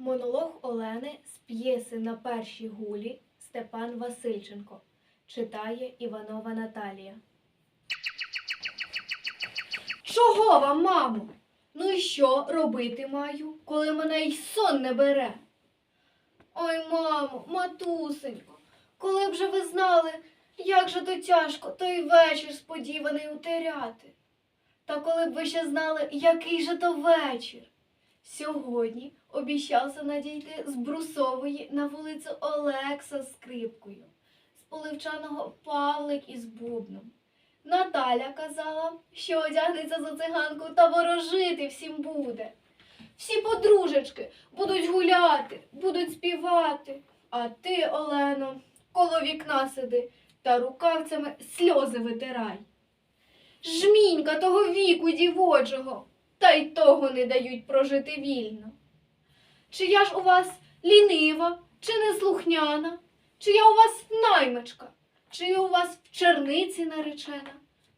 Монолог Олени з п'єси на першій гулі Степан Васильченко. Читає Іванова Наталія. Чого вам, мамо? Ну і що робити маю, коли мене й сон не бере? Ой, мамо, матусенько, коли б же ви знали, як же то тяжко той вечір сподіваний утеряти. Та коли б ви ще знали, який же то вечір. Сьогодні обіщався надійти з Брусової на вулицю Олекса з скрипкою, з поливчаного Павлик із бубном. Наталя казала, що одягнеться за циганку та ворожити всім буде. Всі подружечки будуть гуляти, будуть співати. А ти, Олено, коло вікна сиди та рукавцями сльози витирай. Жмінька того віку дівочого, та й того не дають прожити вільно. Чи я ж у вас лінива, чи неслухняна, чи я у вас наймичка, чи я у вас в черниці наречена,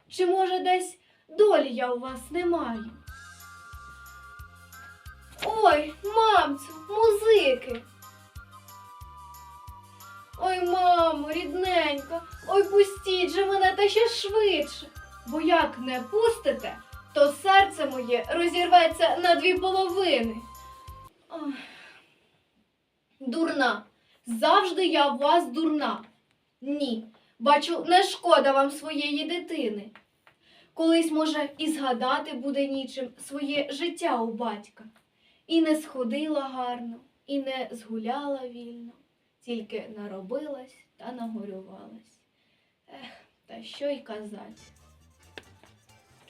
чи, може, десь долі я у вас не маю? Ой, мамцю, музики. Ой, мамо, рідненька, ой, пустіть же мене та ще швидше. Бо як не пустите, то серце моє розірветься на дві половини. Ой. Дурна, завжди я в вас дурна. Ні, бачу, не шкода вам своєї дитини. Колись, може, і згадати буде нічим своє життя у батька. І не сходила гарно, і не згуляла вільно, тільки наробилась та нагорювалась. Ех, та що й казать.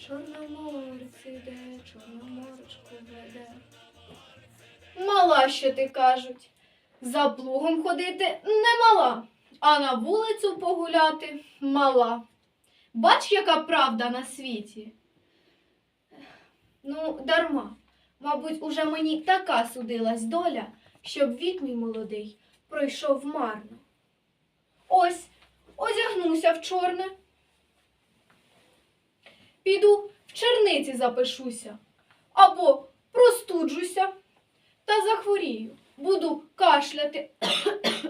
Чорноморець іде, чорноморочку веде. Мала, що ти кажуть. За плугом ходити не мала, а на вулицю погуляти мала. Бач, яка правда на світі. Ну, дарма. Мабуть, уже мені така судилась доля, щоб вік мій молодий пройшов марно. Ось, одягнуся в чорне. Піду в черниці запишуся або простуджуся та захворію. Буду кашляти,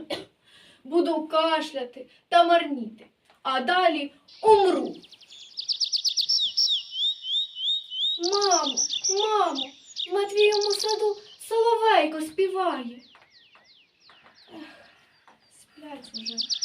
буду кашляти та марніти, а далі умру. Мамо, мамо, в Матвієму саду соловейко співає. Ех, сплять уже.